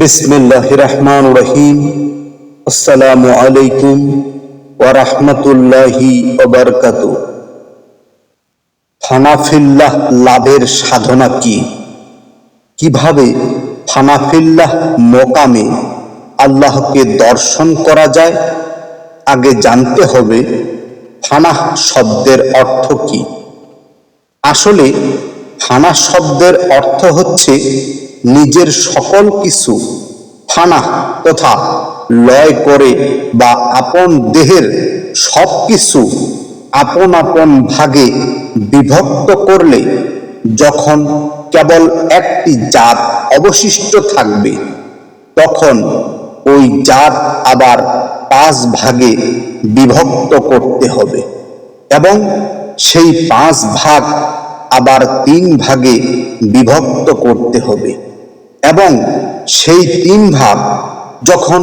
বিসমিল্লাহ রহমান রহিম আসসালামু আলাইকুম ওরহমতুল্লাহি ওবরকাত ফানাফিল্লাহ লাভের সাধনা কি? কীভাবে ফানাফিল্লাহ মোকামে আল্লাহকে দর্শন করা যায়? আগে জানতে হবে ফানাহ শব্দের অর্থ কি? আসলে ফানা শব্দের অর্থ হচ্ছে নিজের সকল কিছু ফানা তথা লয় করে বা আপন দেহের সব কিছু আপন আপন ভাগে বিভক্ত করলে যখন কেবল একটি জাত অবশিষ্ট থাকবে, তখন ওই জাত আবার পাঁচ ভাগে বিভক্ত করতে হবে এবং সেই পাঁচ ভাগ আবার তিন ভাগে বিভক্ত করতে হবে। এবং সেই তিন ভাগ যখন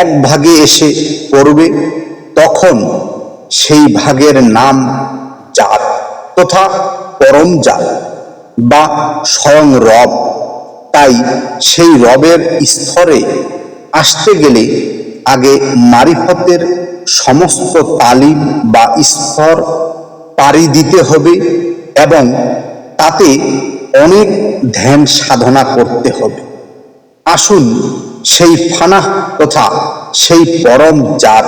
এক ভাগে এসে পড়বে, তখন সেই ভাগের নাম জাত তথা পরম জাত বা স্বয়ং রব। তাই সেই রবের স্তরে আসতে গেলে আগে মারিফতের সমস্ত তালিম বা স্তর পাড়ি দিতে হবে এবং তাতে অনেক ধ্যান সাধনা করতে হবে। আসুন সেই ফানাহ তথা সেই পরম জাত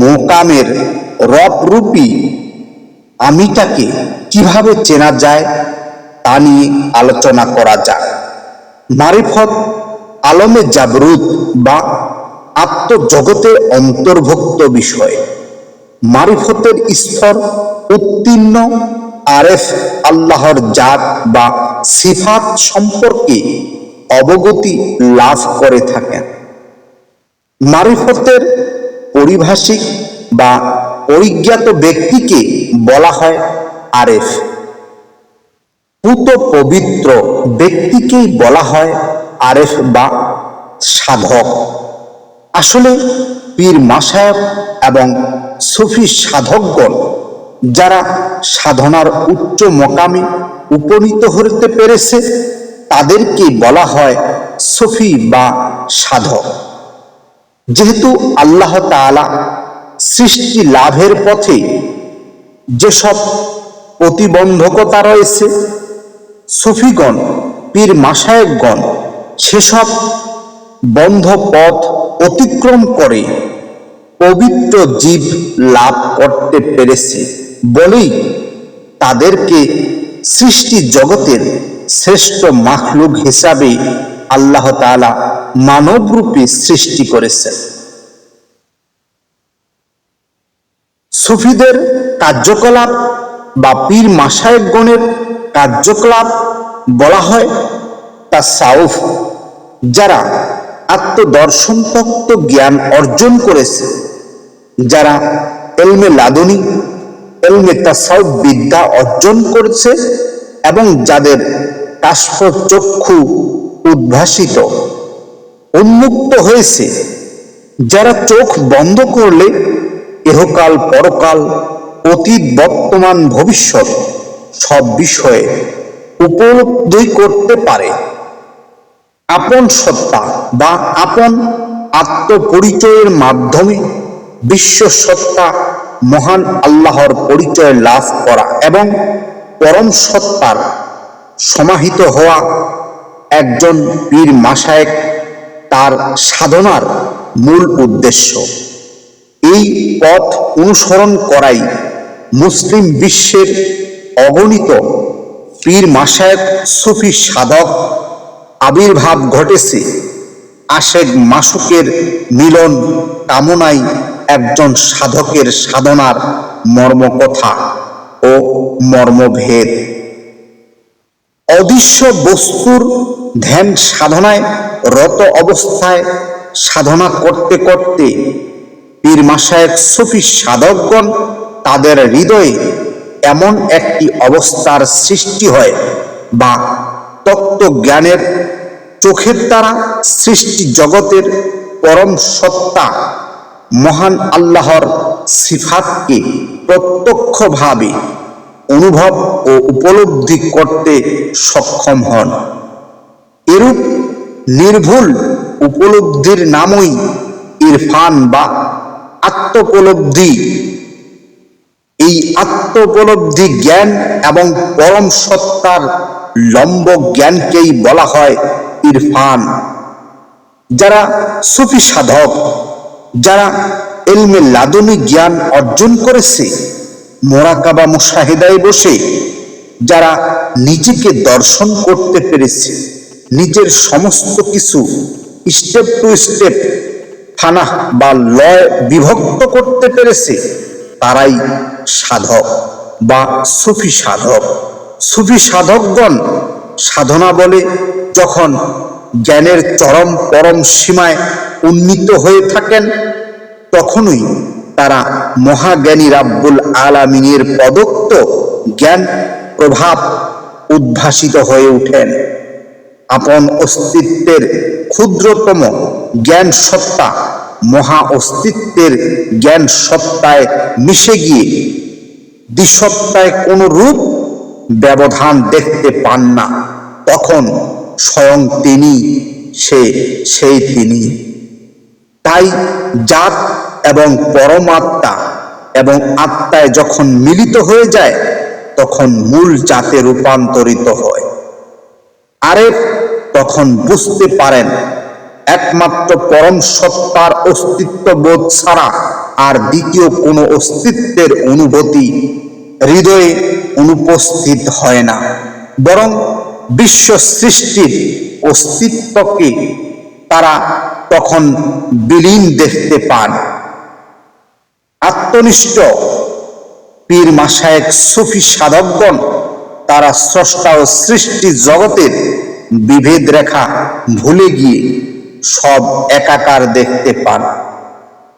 মোকামের রূপী আমিটাকে কীভাবে চেনা যায় তা নিয়ে আলোচনা করা যাক। মারিফত আলমে জাবরুদ বা আত্মজগতের অন্তর্ভুক্ত বিষয় মারিফতের স্তর উত্তীর্ণ আরেফ আল্লাহর জাত বা সিফাত সম্পর্কে অবগতি লাভ করে থাকেন। মারিফতের পরিভাষিক বা পরিজ্ঞাত ব্যক্তিকে বলা হয় আরেফ পুত পবিত্র ব্যক্তিকেই বলা হয় আরেফ বা সাধক। আসলে পীর মাসায়ক এবং সুফি সাধকগণ যারা সাধনার উচ্চ মকামে উপনীত হতে পেরেছে তাদেরকে বলা হয় সুফি বা সাধক। যেহেতু আল্লাহ তাআলা সৃষ্টি লাভের পথে যেসব প্রতিবন্ধকতা রয়েছে, সুফিগণ, পীর মাসায়কগণ সেসব বন্ধ পথ অতিক্রম করে পবিত্র জীব লাভ করতে পেরেছে। বলেই তাদেরকে সৃষ্টি জগতের শ্রেষ্ঠ মাখলুক হিসাবে আল্লাহ তাআলা মানবরূপে সৃষ্টি করেছেন। সুফিদের কার্যকলাপ বা পীর মাসায়কগণের কার্যকলাপ বলা হয় তা সাউফ যারা আত্মদর্শন তত্ত্ব জ্ঞান অর্জন করেছে, যারা এলমে লাদনী এলমে তাসাউফ বিদ্যা অর্জন করেছে এবং যাদের চক্ষু উদ্ভাসিত, উন্মুক্ত হয়েছে, যারা চোখ বন্ধ করলে এহকাল পরকাল, অতীত বর্তমান ভবিষ্যৎ সব বিষয়ে উপলব্ধি করতে পারে। আপন সত্তা বা আপন আত্মপরিচয়ের মাধ্যমে বিশ্ব সত্তা মহান আল্লাহর পরিচয় লাভ করা এবং পরম সত্তার সমাহিত হওয়া একজন পীর মাসায়েক তার সাধনার মূল উদ্দেশ্য। এই পথ অনুসরণ করাই মুসলিম বিশ্বের অগণিত পীর মাসায়েক সুফি সাধক আবির্ভাব ঘটেছে। আশেক মাসুকের মিলন কামনাই একজন সাধকের সাধনার মর্মকথা ও মর্মভেদ। অদৃশ্য বস্তুর ধ্যান সাধনায়, রত অবস্থায় সাধনা করতে করতে পীর মাসায়েক সুফি সাধকগণ তাদের হৃদয়ে এমন একটি অবস্থার সৃষ্টি হয় বা তত্ত্ব জ্ঞানের চোখের দ্বারা সৃষ্টি জগতের পরম সত্তা মহান আল্লাহর সিফাতকে প্রত্যক্ষভাবে অনুভব ও উপলব্ধি করতে সক্ষম হন। এরূপ নির্ভুল উপলব্ধির নামই ইরফান বা আত্মোপলব্ধি। এই আত্মোপলব্ধি জ্ঞান এবং পরম সত্তার লম্ব জ্ঞানকেই বলা হয় ইরফান। যারা সুফি সাধক যারা এলমে লাদনী জ্ঞান অর্জন করেছে, মোরাকাবা মুশাহিদায় বসে যারা নিজেকে দর্শন করতে পেরেছে, নিজের সমস্ত কিছু স্টেপ টু স্টেপ ফানাহ বা লয় বিভক্ত করতে পেরেছে, তারাই সাধক বা সুফি সাধক। সুফি সাধকগণ সাধনা বলে যখন জ্ঞানের চরম পরম সীমায় উন্নীত হয়ে থাকেন, তখনই তারা মহাজ্ঞানী রাব্বুল আলামিনের প্রদত্ত জ্ঞান প্রভাব উদ্ভাসিত হয়ে ওঠেন। আপন অস্তিত্বের ক্ষুদ্রতম জ্ঞান সত্তা মহা অস্তিত্বের জ্ঞান সত্তায় মিশে গিয়ে দ্বিসত্তায় কোনো রূপ ব্যবধান দেখতে পান না। তখন স্বয়ং তিনি, সে, সেই তিনি। তাই জাত এবং পরমাত্মা এবং আত্মায় যখন মিলিত হয়ে যায়, তখন মূল জাতে রূপান্তরিত হয়। আরেফ তখন বুঝতে পারেন, একমাত্র পরম সত্তার অস্তিত্ব বোধ ছাড়া আর দ্বিতীয় কোনো অস্তিত্বের অনুভূতি হৃদয়ে অনুপস্থিত হয় না। বরং বিশ্ব সৃষ্টির অস্তিত্বকে তারা তখন বিলীন দেখতে পান। আত্মনিষ্ঠ পীর মাসায়েক সুফি সাধকগণ তারা স্রষ্টা ও সৃষ্টি জগতের বিভেদ রেখা ভুলে গিয়ে সব একাকার দেখতে পান।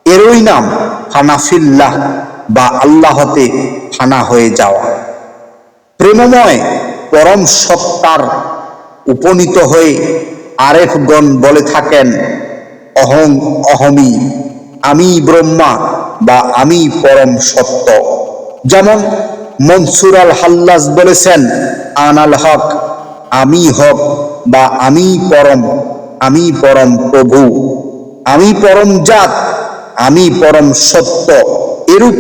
এরই নাম ফানাফিল্লাহ বা আল্লাহতে ফানা হয়ে যাওয়া। প্রেমময় পরম সত্তার উপনীত হয়ে আরেফগণ বলে থাকেন, অহং অহমি, আমি ব্রহ্মা বা আমি পরম সত্য। যেমন মনসুর আল হাল্লাস বলেছেন, আনাল হক, আমি হক বা আমি পরম আমি পরম প্রভু। আমি পরম জাত, আমি পরম সত্য। এরূপ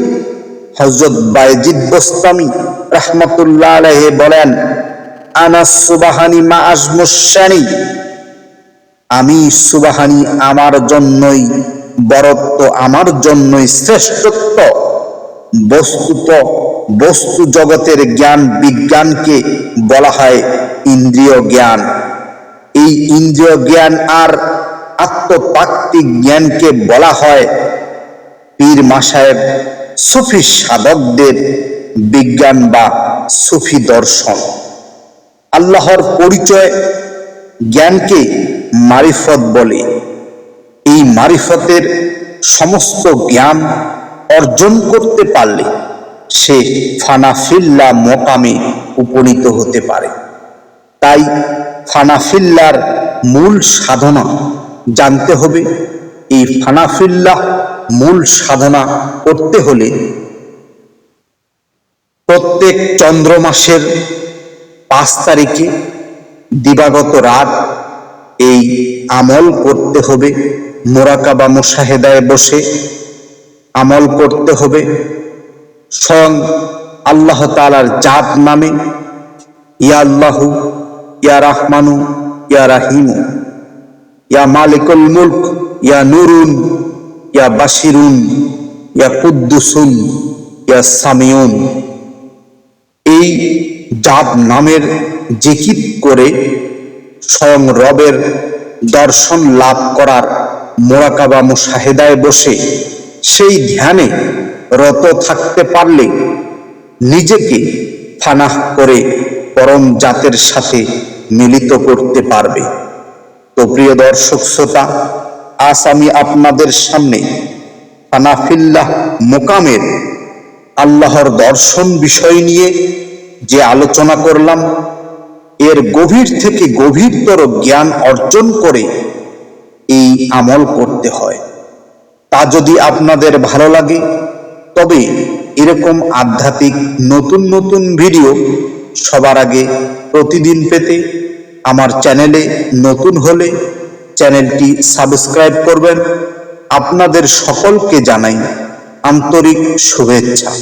হজরত বাইজিদ বোস্তামি রহমতুল্লাহ বলেন আনাস সুবাহানি মা আজমুসানি আমি সুবাহানি আমার জন্যই, বরত্ব আমার জন্যই শ্রেষ্ঠত্ব। বস্তুত, বস্তু জগতের জ্ঞান বিজ্ঞানকে বলা হয় ইন্দ্রিয় জ্ঞান। এই ইন্দ্রিয় জ্ঞান আর আত্মতাত্ত্বিক জ্ঞানকে বলা হয় পীর মাসায়েব সুফি সাধকদের বিজ্ঞান বা সুফি দর্শন। আল্লাহর পরিচয় জ্ঞানকে মারিফত বলে। এই মারিফতের সমস্ত জ্ঞান অর্জন করতে পারলে সে ফানাফিল্লা মোকামে উপনীত হতে পারে। তাই ফানাফিল্লার মূল সাধনা জানতে হবে। এই ফানাফিল্লাহ মূল সাধনা করতে হলে প্রত্যেক চন্দ্র মাসের পাঁচ তারিখে দিবাগত রাত এই আমল করতে হবে, মোরাকাবা মুশাহেদায় বসে আমল করতে হবে। স্বয়ং আল্লাহ তালার জাত নামে, ইয়া আল্লাহু, ইয়া রাহমানু, ইয়া রাহিমু, ইয়া মালিকুল মুলক, ইয়া নুরুন, ইয়া বাশিরুন, ইয়া কুদ্দুসুন, ইয়া সামিউন। এই জাত নামের জিকির করে স্বয়ং রবের দর্শন লাভ করার মোরাকাবা মুশাহেদায় বসে সেই ধ্যানে রত থাকতে পারলে নিজেকে ফানাহ করে পরম জাতের সাথে মিলিত করতে পারবে। তো প্রিয় দর্শক শ্রোতা, আজ আমি আপনাদের সামনে ফানাফিল্লাহ মোকামের আল্লাহর দর্শন বিষয় নিয়ে যে আলোচনা করলাম, এর গভীর থেকে গভীরতর জ্ঞান অর্জন করে এই আমল করতে হয়। তা যদি আপনাদের ভালো লাগে, তবে এরকম আধ্যাত্মিক নতুন নতুন ভিডিও সবার আগে প্রতিদিন পেতে আমার চ্যানেলে নতুন হলে চ্যানেলটি সাবস্ক্রাইব করবেন। আপনাদের সকলকে জানাই আন্তরিক শুভেচ্ছা।